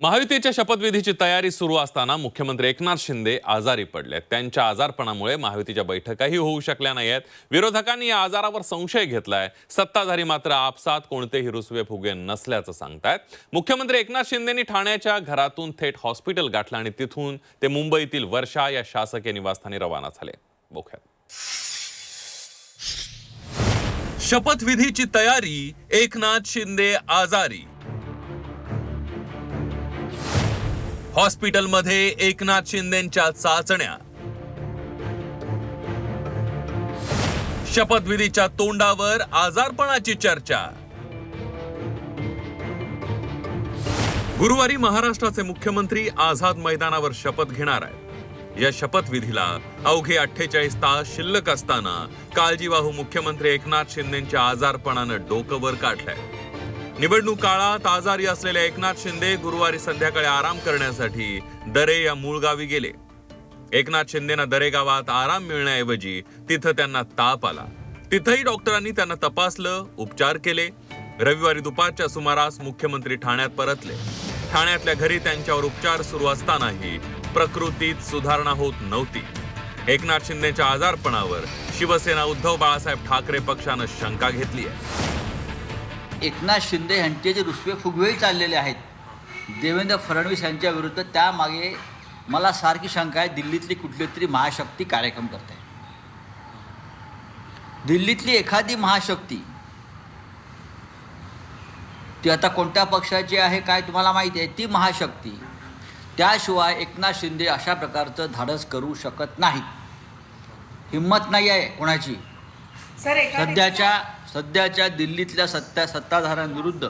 महायुतीच्या शपथविधीची तयारी सुरू असताना मुख्यमंत्री एकनाथ शिंदे आजारी पडले त्यांच्या आजारपणामुळे महायुतीच्या बैठकाही होऊ शकल्या नाहीत विरोधकांनी या आजारावर संशय घेतलाय. सत्ताधारी मात्र आपसात कोणतेही रुसवे फुगे नसल्याचं सांगतायत. मुख्यमंत्री एकनाथ शिंदेनी ठाण्याच्या घरातून थेट हॉस्पिटल गाठलं आणि तिथून ते मुंबईतील वर्षा या शासकीय निवासस्थानी रवाना झाले. बोख्यात शपथविधीची तयारी एकनाथ शिंदे आजारी. हॉस्पिटलमध्ये एकनाथ शिंदेच्या चाचण्या. शपथविधीच्या तोंडावर आजारपणाची चर्चा. गुरुवारी महाराष्ट्राचे मुख्यमंत्री आझाद मैदानावर शपथ घेणार आहेत. या शपथविधीला अवघे अठ्ठेचाळीस तास शिल्लक असताना काळजीवाहू मुख्यमंत्री एकनाथ शिंदेच्या आजारपणानं डोकं वर काढलंय. निवडणूक काळात आजारी असलेले एकनाथ शिंदे गुरुवारी संध्याकाळी आराम करण्यासाठी दरे या मूळ गावी गेले. एकनाथ शिंदेना दरे गावात आराम मिळण्याऐवजी तिथं त्यांना ताप आला. तिथंही डॉक्टरांनी त्यांना तपासलं उपचार केले. रविवारी दुपारच्या सुमारास मुख्यमंत्री ठाण्यात परतले. ठाण्यातल्या घरी त्यांच्यावर उपचार सुरू असतानाही प्रकृतीत सुधारणा होत नव्हती. एकनाथ शिंदेच्या आजारपणावर शिवसेना उद्धव बाळासाहेब ठाकरे पक्षानं शंका घेतली आहे. एकनाथ शिंदे यांचे जे रुसवे फुगवे चाललेले आहेत देवेंद्र फडणवीस यांच्या विरुद्ध त्यामागे मला सारखी शंका आहे दिल्लीतली कुठली तरी महाशक्ती कार्यक्रम करते दिल्लीतली एखादी महाशक्ती ती आता कोणत्या पक्षाची आहे काय तुम्हाला माहिती आहे ती महाशक्ती त्याशिवाय एकनाथ शिंदे अशा प्रकारचं धाडस करू शकत नाही. हिंमत नाही आहे कोणाची सध्याच्या सध्याच्या दिल्लीतल्या सत्ता सत्ताधाऱ्यांविरुद्ध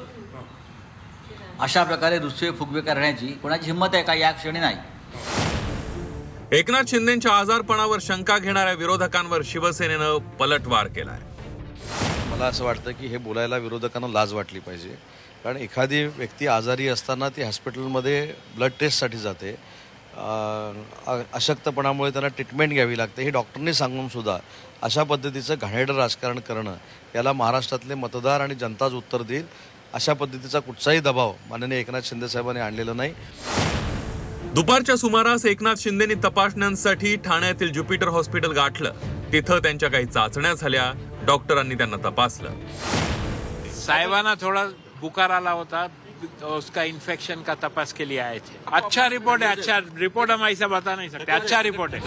अशा प्रकारे रुसवे फुगवे करण्याची कोणाची हिंमत आहे का या क्षणी नाही. एकनाथ शिंदेच्या आजारपणावर शंका घेणाऱ्या विरोधकांवर शिवसेनेनं पलटवार केलाय. मला असं वाटतं की हे बोलायला विरोधकांना लाज वाटली पाहिजे. कारण एखादी व्यक्ती आजारी असताना ती हॉस्पिटलमध्ये ब्लड टेस्टसाठी जाते. अशक्तपणामुळे त्यांना ट्रीटमेंट घ्यावी लागते. हे डॉक्टरनी सांगून सुद्धा अशा पद्धतीचं घाणेरडं राजकारण करणं याला महाराष्ट्रातले मतदार आणि जनताच उत्तर देईल. अशा पद्धतीचा कुठचाही दबाव माननीय एकनाथ शिंदेसाहेबांनी आणलेला नाही. दुपारच्या सुमारास एकनाथ शिंदेनी तपासण्यांसाठी ठाण्यातील ज्युपिटर हॉस्पिटल गाठलं. तिथं त्यांच्या काही चाचण्या झाल्या. डॉक्टरांनी त्यांना तपासलं. साहिबाना थोड़ा बुखार आला होता. उसका इन्फेक्शन का तपास के लिए आए थे। अच्छा रिपोर्ट है अच्छा रिपोर्ट हम ऐसा बता नहीं सकते। अच्छा रिपोर्ट है।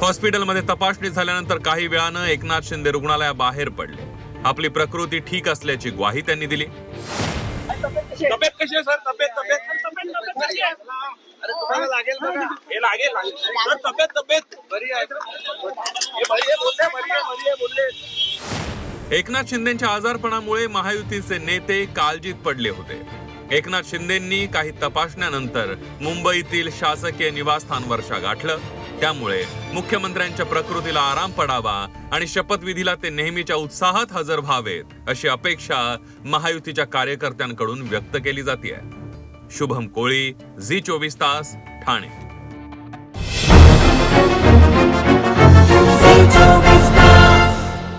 हॉस्पिटलमध्ये तपासणी झाल्यानंतर काही वेळानं एकनाथ शिंदे रुग्णालयाबाहेर पडले. आपली प्रकृती ठीक असल्याची ग्वाही त्यांनी दिली. एकनाथ शिंदेच्या आजारपणामुळे महायुतीचे नेते काळजीत पडले होते. एकनाथ शिंदेंनी काही तपासण्यानंतर मुंबईतील शासकीय निवासस्थान वर्षा गाठलं. त्यामुळे मुख्यमंत्र्यांच्या प्रकृतीला आराम पडावा आणि शपथविधीला ते नेहमीच्या उत्साहात हजर व्हावेत अशी अपेक्षा महायुतीच्या कार्यकर्त्यांकडून व्यक्त केली जाते शुभम कोळी झी चोवीस तास ठाणे.